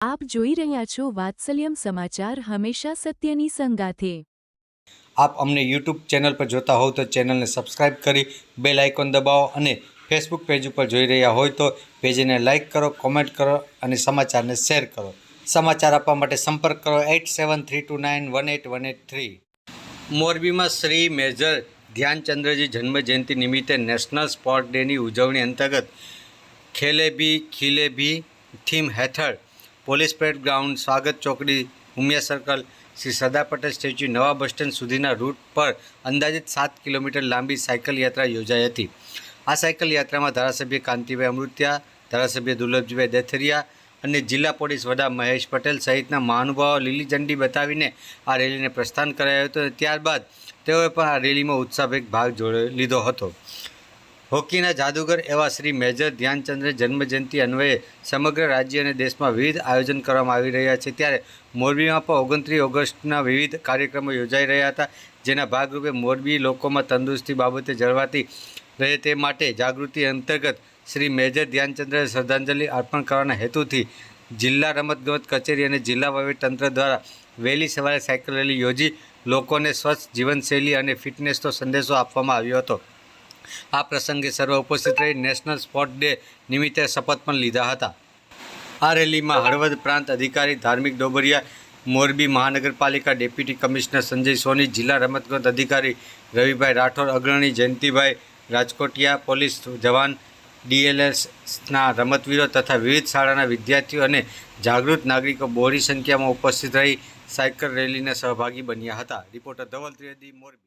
આપ જોઈ રહ્યા છો વાત્સલ્યમ સમાચાર હંમેશા સત્યની સંગાથે. આપ અમને યુટ્યુબ ચેનલ પર જોતા હોવ તો ચેનલને સબસ્ક્રાઇબ કરી બેલ આઇકોન દબાવો અને ફેસબુક પેજ ઉપર જોઈ રહ્યા હોય તો પેજને લાઇક કરો, કોમેન્ટ કરો અને સમાચારને શેર કરો. સમાચાર આપવા માટે સંપર્ક કરો eight seven three two nine one eight one eight three. મોરબીમાં શ્રી મેજર ધ્યાનચંદ્રજી જન્મજયંતિ નિમિત્તે નેશનલ સ્પોર્ટ ડેની ઉજવણી અંતર્ગત ખેલે ખીલેબી ખીલે ભી થીમ હેઠળ પોલીસ પરેડ ગ્રાઉન્ડ, સ્વાગત ચોકડી, ઉમિયા સર્કલ, શ્રી સરદાર પટેલ સ્ટેચ્યુ નવા બસ સ્ટેન્ડ સુધીના રૂટ પર અંદાજિત સાત કિલોમીટર લાંબી સાયકલ યાત્રા યોજાઈ હતી. આ સાયકલ યાત્રામાં ધારાસભ્ય કાંતિભાઈ અમૃત્યા, ધારાસભ્ય દુર્લભજીભાઈ દેથરિયા અને જિલ્લા પોલીસ વડા મહેશ પટેલ સહિતના મહાનુભાવો લીલી ઝંડી બતાવીને આ રેલીને પ્રસ્થાન કરાયો હતો. ત્યારબાદ તેઓએ પણ આ રેલીમાં ઉત્સાહભેર ભાગ જોડે લીધો હતો. હોકીના જાદુગર એવા શ્રી મેજર ધ્યાનચંદ્ર જન્મજયંતિ અન્વયે સમગ્ર રાજ્ય અને દેશમાં વિવિધ આયોજન કરવામાં આવી રહ્યા છે. ત્યારે મોરબીમાં પણ ઓગણત્રીસ ઓગસ્ટના વિવિધ કાર્યક્રમો યોજાઈ રહ્યા હતા, જેના ભાગરૂપે મોરબી લોકોમાં તંદુરસ્તી બાબતે જળવાતી રહે તે માટે જાગૃતિ અંતર્ગત શ્રી મેજર ધ્યાનચંદ્ર શ્રદ્ધાંજલિ અર્પણ કરવાના હેતુથી જિલ્લા રમતગમત કચેરી અને જિલ્લા વહીવટીતંત્ર દ્વારા વહેલી સવારે સાયકલ રેલી યોજી લોકોને સ્વચ્છ જીવનશૈલી અને ફિટનેસનો સંદેશો આપવામાં આવ્યો હતો. આ પ્રસંગે સર્વ ઉપસ્થિત રહી નેશનલ સ્પોર્ટ ડે નિમિત્તે શપથ પણ લીધા હતા. આ રેલીમાં હળવદ પ્રાંત અધિકારી ધાર્મિક ડોબરિયા, મોરબી મહાનગરપાલિકા ડેપ્યુટી કમિશનર સંજય સોની, જિલ્લા રમતગમત અધિકારી રવિભાઈ રાઠોડ, અગ્રણી જયંતિભાઈ રાજકોટિયા, પોલીસ જવાન ડીએલએસના રમતવીરો તથા વિવિધ શાળાના વિદ્યાર્થીઓ અને જાગૃત નાગરિકો બહોળી સંખ્યામાં ઉપસ્થિત રહી સાયકલ રેલીના સહભાગી બન્યા હતા. રિપોર્ટર ધવલ ત્રિવેદી, મોરબી.